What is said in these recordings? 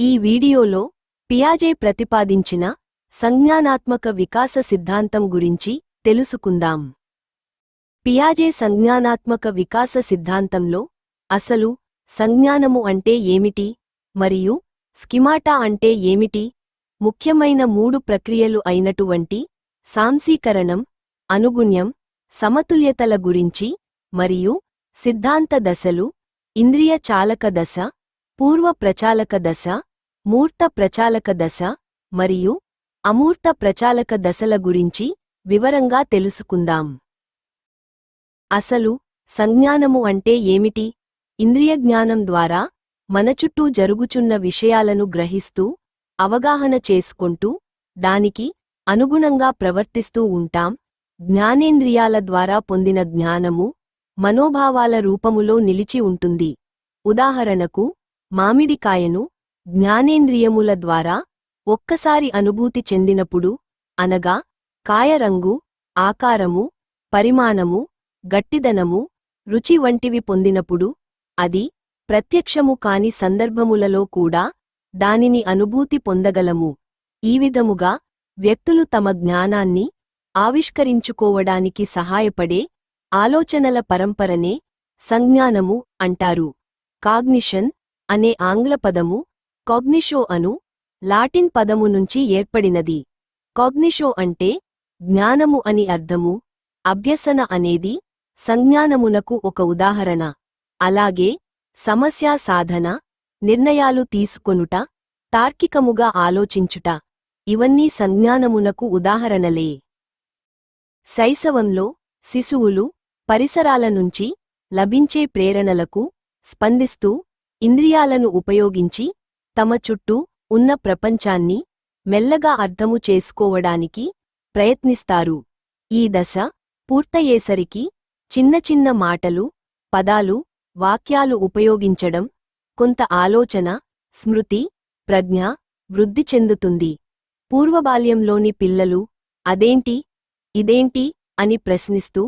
ఈ వీడియోలో పియాజే ప్రతిపాదించిన సంజ్ఞానాత్మక వికాస సిద్ధాంతం గురించి తెలుసుకుందాం. పియాజే సంజ్ఞానాత్మక వికాస సిద్ధాంతంలో అసలు సంజ్ఞానము అంటే ఏమిటి? మరియు స్కిమాటా అంటే ఏమిటి? ముఖ్యమైన మూడు ప్రక్రియలు అయినటువంటి సాంసీకరణం అనుగుణ్యం సమతుల్యతల గురించి మరియు సిద్ధాంత దశలు ఇంద్రియ చాలక దశ పూర్వ ప్రచాలక దశ మూర్త ప్రచాలక దశ మరియు అమూర్త ప్రచాలక దశల గురించి వివరంగా తెలుసుకుందాం. అసలు సంజ్ఞానము అంటే ఏమిటి? ఇంద్రియజ్ఞానం ద్వారా మన చుట్టూ జరుగుచున్న విషయాలను గ్రహిస్తూ అవగాహన చేసుకుంటూ దానికి అనుగుణంగా ప్రవర్తిస్తూ ఉంటాం. జ్ఞానేంద్రియాల ద్వారా పొందిన జ్ఞానము మనోభావాల రూపములో నిలిచి ఉంటుంది. ఉదాహరణకు మామిడికాయను జ్ఞానేంద్రియముల ద్వారా ఒక్కసారి అనుభూతి చెందినప్పుడు అనగా కాయరంగు ఆకారము పరిమాణము గట్టిదనము రుచి వంటివి పొందినప్పుడు అది ప్రత్యక్షము కాని సందర్భములలో కూడా దానిని అనుభూతి పొందగలము. ఈ విధముగా వ్యక్తులు తమ జ్ఞానాన్ని ఆవిష్కరించుకోవడానికి సహాయపడే ఆలోచనల పరంపరనే సంజ్ఞానము అంటారు. కాగ్నిషన్ అనే ఆంగ్ల పదము కాగ్నిషో అను లాటిన్ పదము నుంచి ఏర్పడినది. కాగ్నిషో అంటే జ్ఞానము అని అర్థము అభ్యసన అనేది సంజ్ఞానమునకు ఒక ఉదాహరణ. అలాగే సమస్యా సాధన నిర్ణయాలు తీసుకొనుట తార్కికముగా ఆలోచించుట ఇవన్నీ సంజ్ఞానమునకు ఉదాహరణలే. శైశవంలో శిశువులు పరిసరాల నుంచి లభించే ప్రేరణలకు స్పందిస్తూ ఇంద్రియాలను ఉపయోగించి తమ చుట్టూ ఉన్న ప్రపంచాన్ని మెల్లగా అర్థము చేసుకోవడానికి ప్రయత్నిస్తారు. ఈ దశ పూర్తయ్యేసరికి చిన్న చిన్న మాటలు పదాలు వాక్యాలు ఉపయోగించడం కొంత ఆలోచన స్మృతి ప్రజ్ఞ వృద్ధి చెందుతుంది. పూర్వబాల్యంలోని పిల్లలు అదేంటి ఇదేంటి అని ప్రశ్నిస్తూ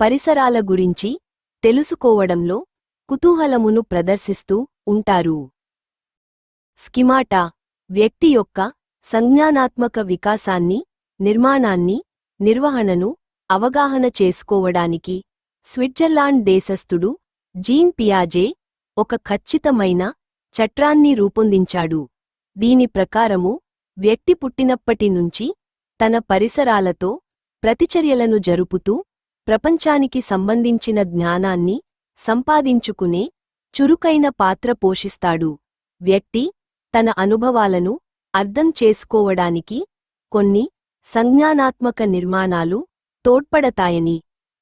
పరిసరాల గురించి తెలుసుకోవడంలో కుతూహలమును ప్రదర్శిస్తూ ఉంటారు. స్కిమాటా వ్యక్తి యొక్క సంజ్ఞానాత్మక వికాసాన్ని నిర్మాణాన్ని నిర్వహణను అవగాహన చేసుకోవడానికి స్విట్జర్లాండ్ దేశస్థుడు జీన్ పియాజే ఒక ఖచ్చితమైన చట్రాన్ని రూపొందించాడు. దీని ప్రకారము వ్యక్తి పుట్టినప్పటి నుంచి తన పరిసరాలతో ప్రతిచర్యలను జరుపుతూ ప్రపంచానికి సంబంధించిన జ్ఞానాన్ని సంపాదించుకునే చురుకైన పాత్ర పోషిస్తాడు. వ్యక్తి తన అనుభవాలను అర్థం చేసుకోవడానికి కొన్ని సంజ్ఞానాత్మక నిర్మాణాలు తోడ్పడతాయని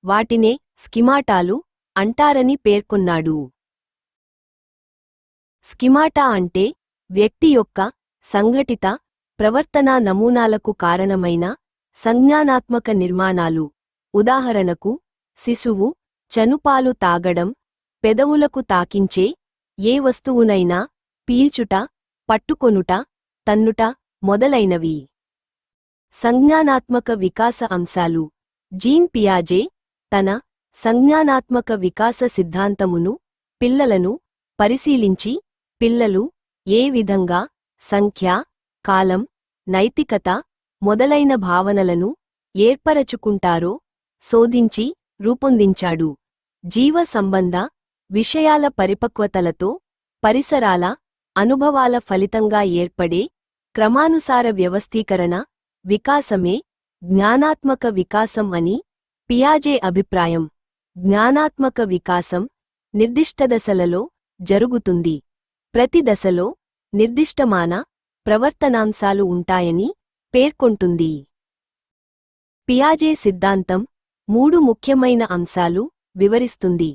వాటినే స్కిమాటాలు అంటారని పేర్కొన్నాడు. స్కిమాటా అంటే వ్యక్తి యొక్క సంఘటిత ప్రవర్తనా నమూనాలకు కారణమైన సంజ్ఞానాత్మక నిర్మాణాలు. ఉదాహరణకు శిశువు చనుపాలు తాగడం పెదవులకు తాకించే ఏ వస్తువునైనా పీల్చుట పట్టుకొనుట తన్నుట మొదలైనవి. సంజ్ఞానాత్మక వికాస అంశాలు. జీన్ పియాజే తన సంజ్ఞానాత్మక వికాస సిద్ధాంతమును పిల్లలను పరిశీలించి పిల్లలు ఏ విధంగా సంఖ్య కాలం నైతికత మొదలైన భావనలను ఏర్పరచుకుంటారో శోధించి రూపొందించాడు. జీవ సంబంధ విషయాల పరిపక్వతలతో పరిసరాల అనుభవాల ఫలితంగా ఏర్పడే క్రమానుసార వ్యవస్థీకరణ వికాసమే జ్ఞానాత్మక వికాసం అని పియాజే అభిప్రాయం. జ్ఞానాత్మక వికాసం నిర్దిష్ట దశలలో జరుగుతుంది. ప్రతి దశలో నిర్దిష్టమాన ప్రవర్తనాంశాలు ఉంటాయని పేర్కొంటుంది. పియాజే సిద్ధాంతం మూడు ముఖ్యమైన అంశాలు వివరిస్తుంది.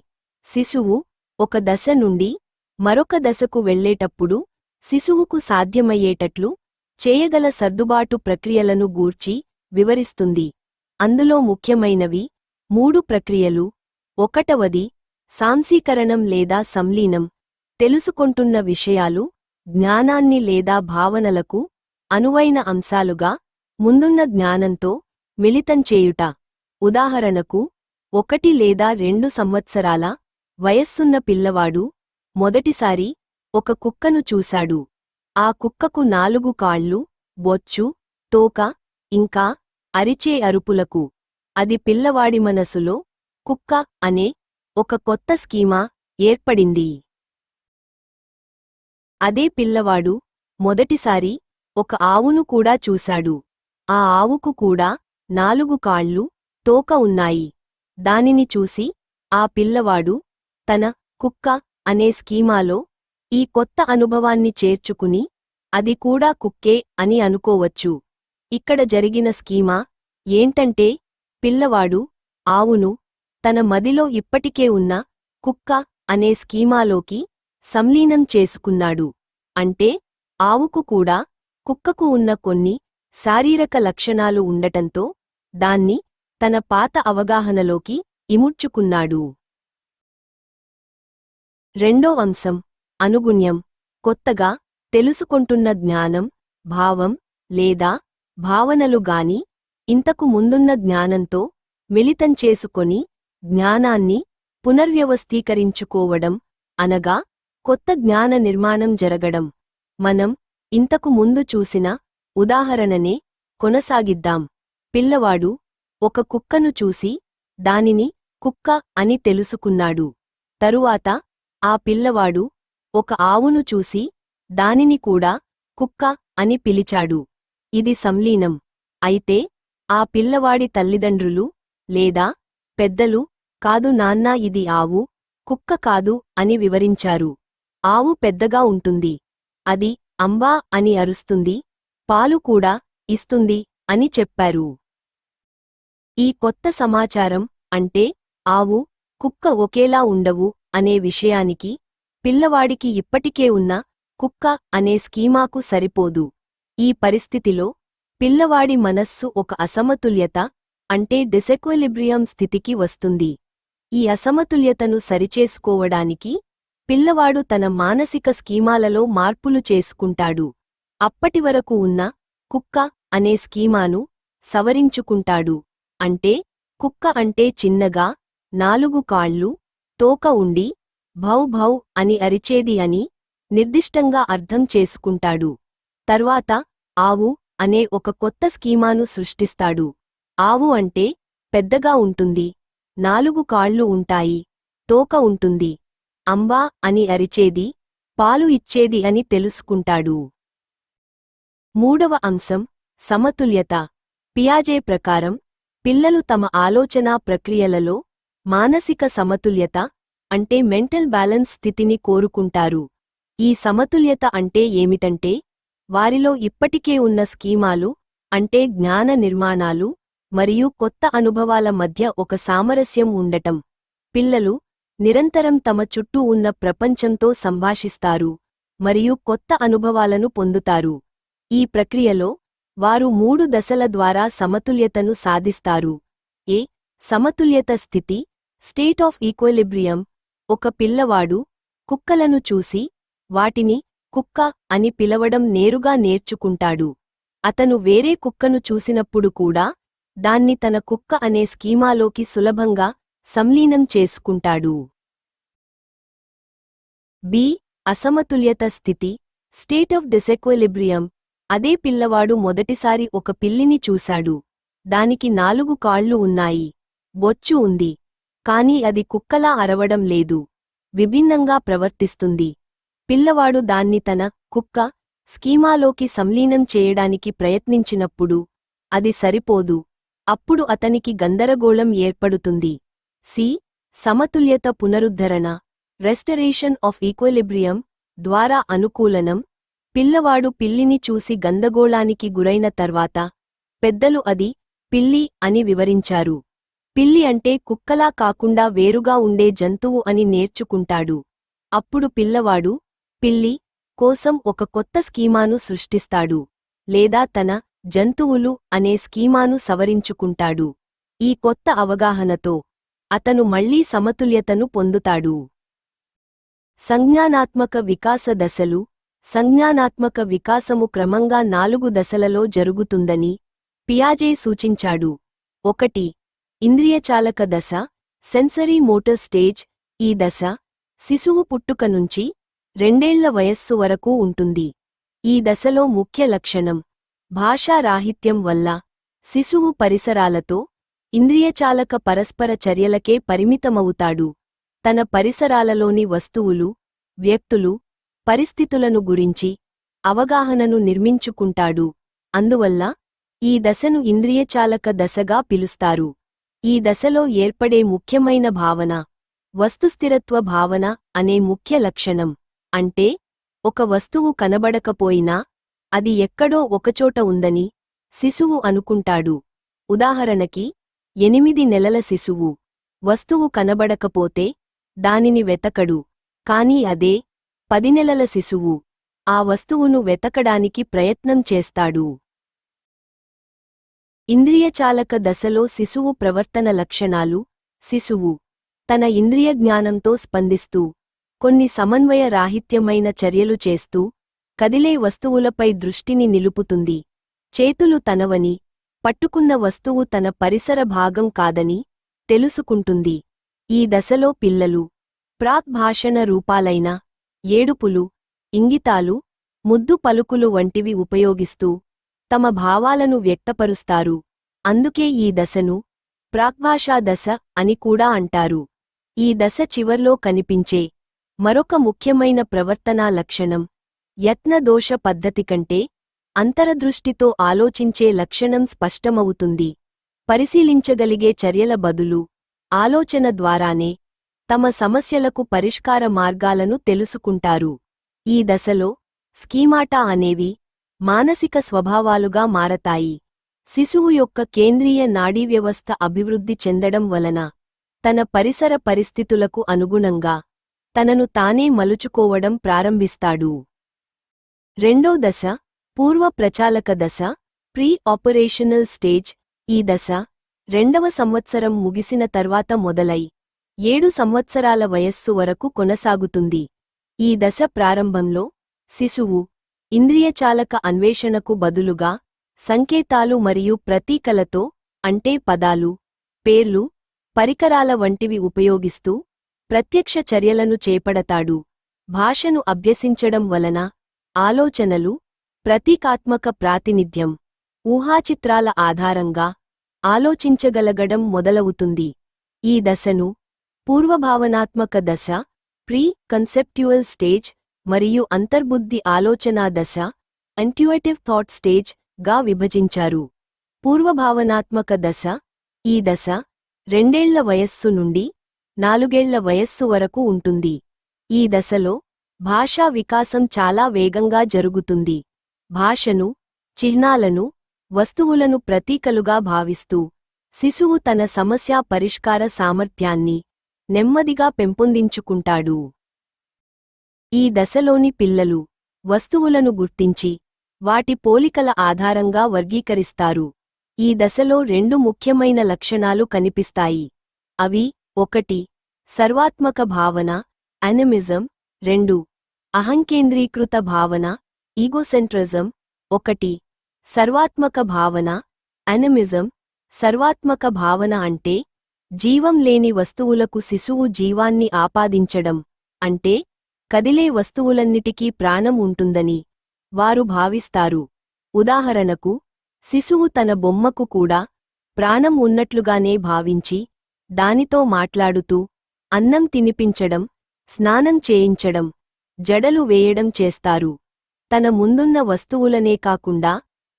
శిశువు ఒక దశ నుండి మరొక దశకు వెళ్ళేటప్పుడు శిశువుకు సాధ్యమయ్యేటట్లు చేయగల సర్దుబాటు ప్రక్రియలను గూర్చి వివరిస్తుంది. అందులో ముఖ్యమైనవి మూడు ప్రక్రియలు. ఒకటవది సాంసీకరణం లేదా సంలీనం. తెలుసుకొంటున్న విషయాలు జ్ఞానాన్ని లేదా భావనలకు అనువైన అంశాలుగా ముందున్న జ్ఞానంతో మిళితం చేయుట. ఉదాహరణకు ఒకటి లేదా రెండు సంవత్సరాల వయస్సున్న పిల్లవాడు మొదటిసారి ఒక కుక్కను చూశాడు. ఆ కుక్కకు నాలుగు కాళ్ళు బొచ్చు తోక ఇంకా అరిచే అరుపులకు. అది పిల్లవాడి మనసులో కుక్క అనే ఒక కొత్త స్కీమా ఏర్పడింది. అదే పిల్లవాడు మొదటిసారి ఒక ఆవును కూడా చూశాడు. ఆ ఆవుకు కూడా నాలుగు కాళ్ళు తోక ఉన్నాయి. దానిని చూసి ఆ పిల్లవాడు తన కుక్క అనే స్కీమాలో ఈ కొత్త అనుభవాన్ని చేర్చుకుని అది కూడా కుక్కే అని అనుకోవచ్చు. ఇక్కడ జరిగిన స్కీమా? ఏంటంటే పిల్లవాడు ఆవును తన మదిలో ఇప్పటికే ఉన్న కుక్క అనే స్కీమాలోకి సంలీనం చేసుకున్నాడు. అంటే ఆవుకు కూడా కుక్కకు ఉన్న కొన్ని శారీరక లక్షణాలు ఉండటంతో దాన్ని తన పాత అవగాహనలోకి ఇముడ్చుకున్నాడు. రెండో అంశం అనుగుణ్యం. కొత్తగా తెలుసుకొంటున్న జ్ఞానం భావం లేదా భావనలు గాని ఇంతకు ముందున్న జ్ఞానంతో మిళితం చేసుకొని జ్ఞానాన్ని పునర్వ్యవస్థీకరించుకోవడం అనగా కొత్త జ్ఞాన నిర్మాణం జరగడం. మనం ఇంతకు ముందు చూసిన ఉదాహరణనే కొనసాగిద్దాం. పిల్లవాడు ఒక కుక్కను చూసి దానిని కుక్క అని తెలుసుకున్నాడు. తరువాత ఆ పిల్లవాడు ఒక ఆవును చూసి దానిని కూడా కుక్క అని పిలిచాడు. ఇది సంలీనం. అయితే ఆ పిల్లవాడి తల్లిదండ్రులు లేదా పెద్దలు కాదు నాన్నా ఇది ఆవు కుక్క కాదు అని వివరించారు. ఆవు పెద్దగా ఉంటుంది. అది అంబా అని అరుస్తుంది పాలు కూడా ఇస్తుంది అని చెప్పారు. ఈ కొత్త సమాచారం అంటే ఆవు కుక్క ఒకేలా ఉండవు అనే విషయానికి పిల్లవాడికి ఇప్పటికే ఉన్న కుక్క అనే స్కీమాకు సరిపోదు. ఈ పరిస్థితిలో పిల్లవాడి మనస్సు ఒక అసమతుల్యత అంటే డిసెక్వలిబ్రియం స్థితికి వస్తుంది. ఈ అసమతుల్యతను సరిచేసుకోవడానికి పిల్లవాడు తన మానసిక స్కీమాలలో మార్పులు చేసుకుంటాడు. అప్పటివరకు ఉన్న కుక్క అనే స్కీమాను సవరించుకుంటాడు. అంటే కుక్క అంటే చిన్నగా నాలుగు కాళ్ళు తోక ఉండి భౌ భౌ అని అరిచేది అని నిర్దిష్టంగా అర్థం చేసుకుంటాడు. తర్వాత ఆవు అనే ఒక కొత్త స్కీమాను సృష్టిస్తాడు. ఆవు అంటే పెద్దగా ఉంటుంది నాలుగు కాళ్ళు ఉంటాయి తోక ఉంటుంది అంబా అని అరిచేది పాలు ఇచ్చేది అని తెలుసుకుంటాడు. మూడవ అంశం సమతుల్యత. పియాజే ప్రకారం పిల్లలు తమ ఆలోచనా ప్రక్రియలలో మానసిక సమతుల్యత అంటే మెంటల్ బ్యాలెన్స్ స్థితిని కోరుకుంటారు. ఈ సమతుల్యత అంటే ఏమిటంటే వారిలో ఇప్పటికే ఉన్న స్కీమాలు అంటే జ్ఞాన నిర్మాణాలు మరియు కొత్త అనుభవాల మధ్య ఒక సామరస్యం ఉండటం. పిల్లలు నిరంతరం తమ చుట్టూ ఉన్న ప్రపంచంతో సంభాషిస్తారు మరియు కొత్త అనుభవాలను పొందుతారు. ఈ ప్రక్రియలో వారు మూడు దశల ద్వారా సమతుల్యతను సాధిస్తారు. ఏ సమతుల్యత స్థితి స్టేట్ ఆఫ్ ఈక్వలిబ్రియం. ఒక పిల్లవాడు కుక్కలను చూసి వాటిని కుక్క అని పిలవడం నేరుగా నేర్చుకుంటాడు. అతను వేరే కుక్కను చూసినప్పుడు కూడా దాన్ని తన కుక్క అనే స్కీమాలోకి సులభంగా సంలీనం చేసుకుంటాడు. బి. అసమతుల్యత స్థితి. స్టేట్ ఆఫ్ డిసెక్వలిబ్రియం అదే పిల్లవాడు మొదటిసారి ఒక పిల్లిని చూశాడు. దానికి నాలుగు కాళ్ళు ఉన్నాయి. బొచ్చు ఉంది. కాని అది కుక్కలా అరవడం లేదు. విభిన్నంగా ప్రవర్తిస్తుంది. పిల్లవాడు దాన్ని తన కుక్క స్కీమాలోకి సంలీనం చేయడానికి ప్రయత్నించినప్పుడు అది సరిపోదు. అప్పుడు అతనికి గందరగోళం ఏర్పడుతుంది. సి. సమతుల్యత పునరుద్ధరణ. రెస్టరేషన్ ఆఫ్ ఈక్వలిబ్రియం ద్వారా అనుకూలనం. పిల్లవాడు పిల్లిని చూసి గందగోళానికి గురైన తర్వాత పెద్దలు అది పిల్లి అని వివరించారు. పిల్లి అంటే కుక్కలా కాకుండా వేరుగా ఉండే జంతువు అని నేర్చుకుంటాడు. అప్పుడు పిల్లవాడు పిల్లి కోసం ఒక కొత్త స్కీమాను సృష్టిస్తాడు. లేదా తన జంతువులు అనే స్కీమాను సవరించుకుంటాడు. ఈ కొత్త అవగాహనతో అతను మళ్ళీ సమతుల్యతను పొందుతాడు. సంజ్ఞానాత్మక వికాస దశలు సంజ్ఞానాత్మక వికాసము క్రమంగా నాలుగు దశలలో జరుగుతుందని పియాజే సూచించాడు. ఒకటి ఇంద్రియచాలక దశ సెన్సరీ మోటర్ స్టేజ్ ఈ దశ శిశువు పుట్టుక నుంచి రెండేళ్ళ వయస్సు వరకు ఉంటుంది. ఈ దశలో ముఖ్య లక్షణం భాషారాహిత్యం వల్ల శిశువు పరిసరాలతో ఇంద్రియచాలక పరస్పర చర్యలకే పరిమితమవుతాడు. తన పరిసరాలలోని వస్తువులు వ్యక్తులు పరిస్థితులను గురించి అవగాహనను నిర్మించుకుంటాడు. అందువల్ల ఈ దశను ఇంద్రియచాలక దశగా పిలుస్తారు. ఈ దశలో ఏర్పడే ముఖ్యమైన భావన వస్తుస్థిరత్వ భావన అనే ముఖ్య లక్షణం. అంటే ఒక వస్తువు కనబడకపోయినా అది ఎక్కడో ఒకచోట ఉందని శిశువు అనుకుంటాడు. ఉదాహరణకి ఎనిమిది నెలల శిశువు. వస్తువు కనబడకపోతే దానిని వెతకడు. కాని అదే పది నెలల శిశువు. ఆ వస్తువును వెతకడానికి ప్రయత్నం చేస్తాడు. ఇంద్రియచాలక దశలో శిశువు ప్రవర్తన లక్షణాలు శిశువు తన ఇంద్రియ జ్ఞానంతో స్పందిస్తూ కొన్ని సమన్వయ రాహిత్యమైన చర్యలు చేస్తూ కదిలే వస్తువులపై దృష్టిని నిలుపుతుంది. చేతులు తనవని పట్టుకున్న వస్తువు తన పరిసర భాగం కాదని తెలుసుకుంటుంది. ఈ దశలో పిల్లలు ప్రాక్భాషణ రూపాలైన ఏడుపులు ఇంగితాలు ముద్దు పలుకులు వంటివి ఉపయోగిస్తూ తమ భావాలను వ్యక్తపరుస్తారు. అందుకే ఈ దశను ప్రాగ్భాషా దశ అని కూడా అంటారు. ఈ దశ చివర్లో కనిపించే మరొక ముఖ్యమైన ప్రవర్తనా లక్షణం యత్నదోష పద్ధతి కంటే అంతరదృష్టితో ఆలోచించే లక్షణం స్పష్టమవుతుంది. పరిశీలించగలిగే చర్యల బదులు ఆలోచన ద్వారానే తమ సమస్యలకు పరిష్కార మార్గాలను తెలుసుకుంటారు. ఈ దశలో స్కీమాటా అనేవి మానసిక స్వభావాలుగా మారతాయి. శిశువు యొక్క కేంద్రీయ నాడీ వ్యవస్థ అభివృద్ధి చెందడం వలన తన పరిసర పరిస్థితులకు అనుగుణంగా తనను తానే మలుచుకోవడం ప్రారంభిస్తాడు. రెండో దశ పూర్వ ప్రచాలక దశ ప్రీ ఆపరేషనల్ స్టేజ్. ఈ దశ రెండవ సంవత్సరం ముగిసిన తర్వాత మొదలై ఏడు సంవత్సరాల వయస్సు వరకు కొనసాగుతుంది. ఈ దశ ప్రారంభంలో శిశువు ఇంద్రియచాలక అన్వేషణకు బదులుగా సంకేతాలు మరియు ప్రతీకలతో అంటే పదాలు పేర్లు పరికరాల వంటివి ఉపయోగిస్తూ ప్రత్యక్ష చర్యలను చేపడతాడు. భాషను అభ్యసించడం వలన ఆలోచనలు ప్రతీకాత్మక ప్రాతినిధ్యం ఊహాచిత్రాల ఆధారంగా ఆలోచించగలగడం మొదలవుతుంది. ఈ దశను పూర్వభావనాత్మక దశ ప్రీ కన్సెప్ట్యువల్ స్టేజ్ మరియు అంతర్బుద్ధి ఆలోచనా దశ అంట్యూటివ్ థాట్ స్టేజ్గా విభజించారు. పూర్వభావనాత్మక దశ ఈ దశ రెండేళ్ళ వయస్సు నుండి నాలుగేళ్ళ వయస్సు వరకు ఉంటుంది. ఈ దశలో భాషా వికాసం చాలా వేగంగా జరుగుతుంది. భాషను చిహ్నాలను వస్తువులను ప్రతీకలుగా భావిస్తూ శిశువు తన సమస్యా పరిష్కార సామర్థ్యాన్ని నెమ్మదిగా పెంపొందించుకుంటాడు. ఈ దశలోని పిల్లలు వస్తువులను గుర్తించి వాటి పోలికల ఆధారంగా వర్గీకరిస్తారు. ఈ దశలో రెండు ముఖ్యమైన లక్షణాలు కనిపిస్తాయి. అవి ఒకటి సర్వాత్మక భావన అనిమిజం. రెండు అహంకేంద్రీకృత భావన ఈగోసెంట్రిజం. ఒకటి సర్వాత్మక భావన అనిమిజం. సర్వాత్మక భావన అంటే జీవం లేని వస్తువులకు శిశువు జీవాన్ని ఆపాదించడం. అంటే కదిలే వస్తువులన్నిటికీ ప్రాణం ఉంటుందని వారు భావిస్తారు. ఉదాహరణకు శిశువు తన బొమ్మకు కూడా ప్రాణం ఉన్నట్లుగానే భావించి దానితో మాట్లాడుతూ అన్నం తినిపించడం స్నానం చేయించడం జడలు వేయడం చేస్తారు. తన ముందున్న వస్తువులనే కాకుండా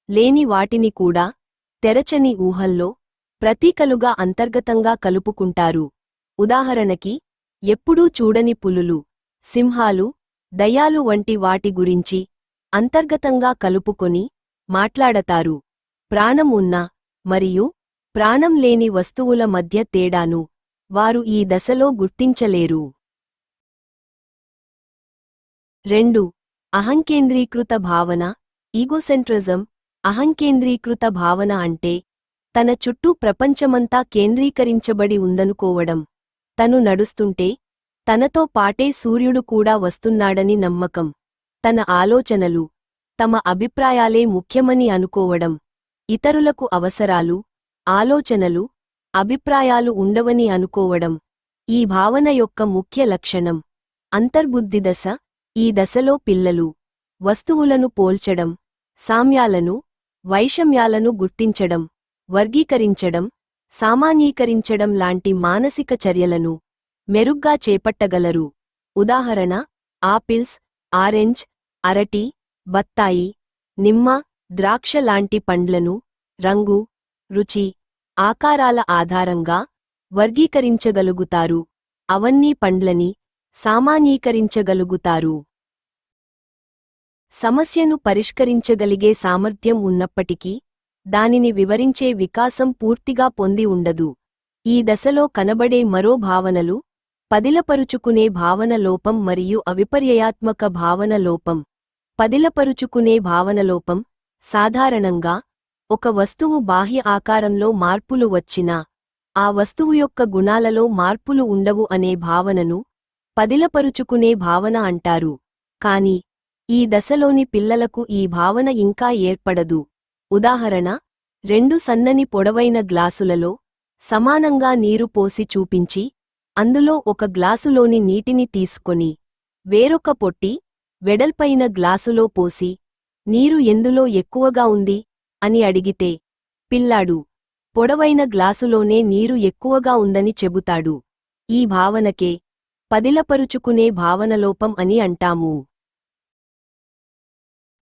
లేని వాటిని కూడా తెరచని ఊహల్లో ప్రతీకలుగా అంతర్గతంగా కలుపుకుంటారు. ఉదాహరణకి ఎప్పుడూ చూడని పులులు. సింహాలు దయాలు వంటి వాటి గురించి అంతర్గతంగా కలుపుకొని మాట్లాడతారు. ప్రాణం ఉన్న మరియు ప్రాణం లేని వస్తువుల మధ్య తేడాను వారు ఈ దశలో గుర్తించలేరు. రెండు. అహంకేంద్రీకృత భావన ఈగోసెంట్రిజం అహంకేంద్రీకృత భావన అంటే తన చుట్టూ ప్రపంచమంతా కేంద్రీకరించబడి ఉందనుకోవడం. తను నడుస్తుంటే తనతో పాటే సూర్యుడు కూడా వస్తున్నాడని నమ్మకం. తన ఆలోచనలు తమ అభిప్రాయాలే ముఖ్యమని అనుకోవడం ఇతరులకు అవసరాలు ఆలోచనలు అభిప్రాయాలు ఉండవని అనుకోవడం ఈ భావన యొక్క ముఖ్య లక్షణం. అంతర్బుద్ధి దశ ఈ దశలో పిల్లలు వస్తువులను పోల్చడం సామ్యాలను వైషమ్యాలను గుర్తించడం వర్గీకరించడం సామాన్యీకరించడం లాంటి మానసిక చర్యలను మెరుగ్గా చేపట్టగలరు. ఉదాహరణ ఆపిల్స్ ఆరెంజ్ అరటి బత్తాయి నిమ్మ ద్రాక్ష లాంటి పండ్లను రంగు రుచి ఆకారాల ఆధారంగా వర్గీకరించగలుగుతారు. అవన్నీ పండ్లని సామాన్యీకరించగలుగుతారు. సమస్యను పరిష్కరించగలిగే సామర్థ్యం ఉన్నప్పటికీ దానిని వివరించే వికాసం పూర్తిగా పొంది ఉండదు. ఈ దశలో కనబడే మరో భావనలు పదిలపరుచుకునే భావన లోపం మరియు అవిపర్యయాత్మక భావన లోపం. పదిలపరుచుకునే భావన లోపం సాధారణంగా ఒక వస్తువు బాహ్య ఆకారంలో మార్పులు వచ్చినా ఆ వస్తువు యొక్క గుణాలలో మార్పులు ఉండవు అనే భావనను పదిలపరుచుకునే భావన అంటారు. కాని ఈ దశలోని పిల్లలకు ఈ భావన ఇంకా ఏర్పడదు. ఉదాహరణ రెండు సన్నని పొడవైన గ్లాసులలో సమానంగా నీరు పోసి చూపించి అందులో ఒక గ్లాసులోని నీటిని తీసుకొని వేరొక పొట్టి వెడల్పైన గ్లాసులో పోసి నీరు ఎందులో ఎక్కువగా ఉంది? అని అడిగితే పిల్లాడు పొడవైన గ్లాసులోనే నీరు ఎక్కువగా ఉందని చెబుతాడు. ఈ భావనకే పదిలపరుచుకునే భావనలోపం అని అంటాము.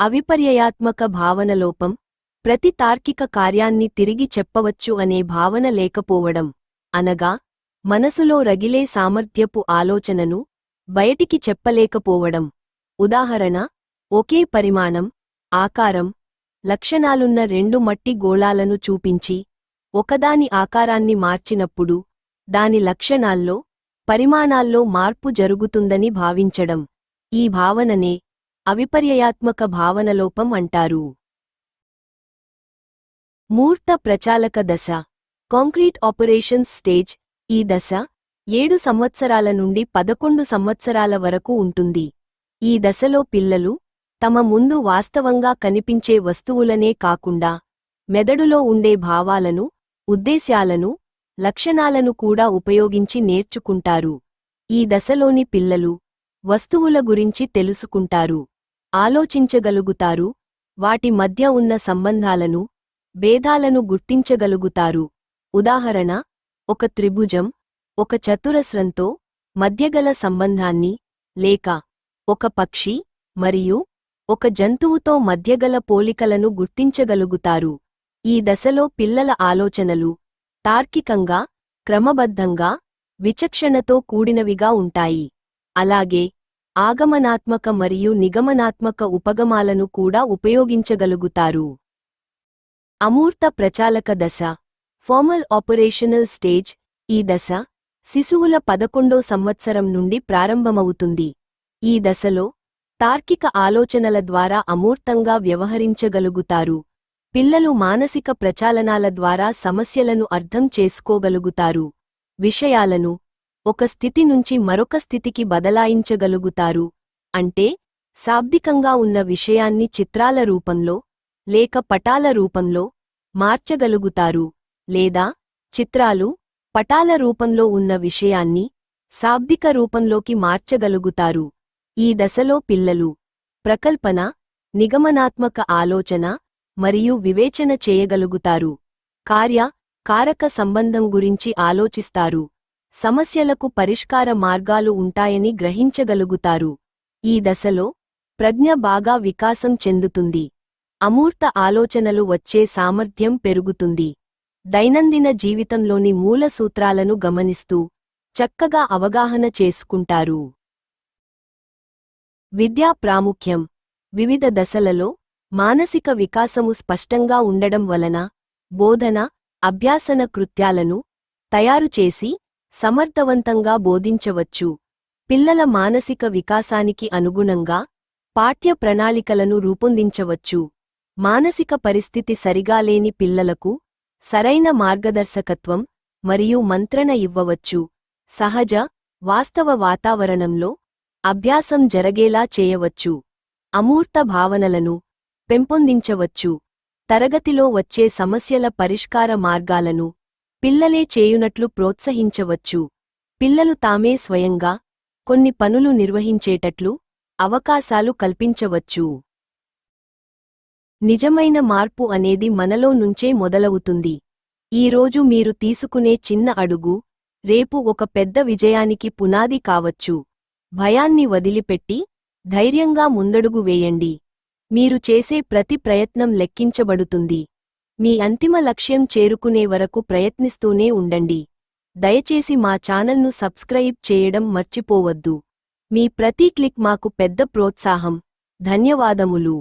అవిపర్యయాత్మక భావనలోపం ప్రతి తార్కిక కార్యాన్ని తిరిగి చెప్పవచ్చు అనే భావన లేకపోవడం అనగా మనసులో రగిలే సామర్థ్యపు ఆలోచనను బయటికి చెప్పలేకపోవడం. ఉదాహరణ ఒకే పరిమాణం ఆకారం లక్షణాలున్న రెండు మట్టి గోళాలను చూపించి ఒకదాని ఆకారాన్ని మార్చినప్పుడు దాని లక్షణాల్లో పరిమాణాల్లో మార్పు జరుగుతుందని భావించడం. ఈ భావననే అవిపర్యయాత్మక భావనలోపం అంటారు. మూర్త ప్రచాలక దశ కాంక్రీట్ ఆపరేషన్స్ స్టేజ్ ఈ దశ ఏడు సంవత్సరాల నుండి పదకొండు సంవత్సరాల వరకు ఉంటుంది. ఈ దశలో పిల్లలు తమ ముందు వాస్తవంగా కనిపించే వస్తువులనే కాకుండా మెదడులో ఉండే భావాలను ఉద్దేశ్యాలను లక్షణాలను కూడా ఉపయోగించి నేర్చుకుంటారు. ఈ దశలోని పిల్లలు వస్తువుల గురించి తెలుసుకుంటారు ఆలోచించగలుగుతారు వాటి మధ్య ఉన్న సంబంధాలను భేదాలను గుర్తించగలుగుతారు. ఉదాహరణ ఒక త్రిభుజం ఒక చతురస్రంతో మధ్యగల సంబంధాన్ని లేక ఒక పక్షి మరియు ఒక జంతువుతో మధ్యగల పోలికలను గుర్తించగలుగుతారు. ఈ దశలో పిల్లల ఆలోచనలు తార్కికంగా క్రమబద్ధంగా విచక్షణతో కూడినవిగా ఉంటాయి. అలాగే ఆగమనాత్మక మరియు నిగమనాత్మక ఉపగమాలను కూడా ఉపయోగించగలుగుతారు. అమూర్త ప్రచాలక దశ ఫార్మల్ ఆపరేషనల్ స్టేజ్ ఈ దశ శిశువుల పదకొండో సంవత్సరం నుండి ప్రారంభమవుతుంది. ఈ దశలో తార్కిక ఆలోచనల ద్వారా అమూర్తంగా వ్యవహరించగలుగుతారు. పిల్లలు మానసిక ప్రచాలనాల ద్వారా సమస్యలను అర్థం చేసుకోగలుగుతారు. విషయాలను ఒక స్థితి నుంచి మరొక స్థితికి బదలాయించగలుగుతారు. అంటే శాబ్దికంగా ఉన్న విషయాన్ని చిత్రాల రూపంలో లేక పటాల రూపంలో మార్చగలుగుతారు. లేదా చిత్రాలు పటాల రూపంలో ఉన్న విషయాన్ని శాబ్దిక రూపంలోకి మార్చగలుగుతారు. ఈ దశలో పిల్లలు ప్రకల్పన నిగమనాత్మక ఆలోచన మరియు వివేచన చేయగలుగుతారు. కార్య కారక సంబంధం గురించి ఆలోచిస్తారు. సమస్యలకు పరిష్కార మార్గాలు ఉంటాయని గ్రహించగలుగుతారు. ఈ దశలో ప్రజ్ఞ బాగా వికాసం చెందుతుంది. అమూర్త ఆలోచనలు వచ్చే సామర్థ్యం పెరుగుతుంది. దైనందిన జీవితంలోని మూల సూత్రాలను గమనిస్తూ చక్కగా అవగాహన చేసుకుంటారు. విద్యా ప్రాముఖ్యం. వివిధ దశలలో మానసిక వికాసము స్పష్టంగా ఉండడం వలన బోధన అభ్యాసన కృత్యాలను తయారుచేసి సమర్థవంతంగా బోధించవచ్చు. పిల్లల మానసిక వికాసానికి అనుగుణంగా పాఠ్య ప్రణాళికలను రూపొందించవచ్చు. మానసిక పరిస్థితి సరిగా లేని పిల్లలకు సరైన మార్గదర్శకత్వం మరియు మంత్రణ ఇవ్వవచ్చు. సహజ వాస్తవ వాతావరణంలో అభ్యాసం జరగేలా చేయవచ్చు. అమూర్త భావనలను పెంపొందించవచ్చు. తరగతిలో వచ్చే సమస్యల పరిష్కార మార్గాలను పిల్లలే చేయునట్లు ప్రోత్సహించవచ్చు. పిల్లలు తామే స్వయంగా కొన్ని పనులు నిర్వహించేటట్లు అవకాశాలు కల్పించవచ్చు. నిజమైన మార్పు అనేది మనలో నుంచే మొదలవుతుంది. ఈరోజు మీరు తీసుకునే చిన్న అడుగు రేపు ఒక పెద్ద విజయానికి పునాది కావచ్చు. భయాన్ని వదిలిపెట్టి ధైర్యంగా ముందడుగు వేయండి. మీరు చేసే ప్రతి ప్రయత్నం లెక్కించబడుతుంది. మీ అంతిమ లక్ష్యం చేరుకునే వరకు ప్రయత్నిస్తూనే ఉండండి. దయచేసి మా ఛానల్ను సబ్స్క్రైబ్ చేయడం మర్చిపోవద్దు. మీ ప్రతి క్లిక్ మాకు పెద్ద ప్రోత్సాహం. ధన్యవాదములు.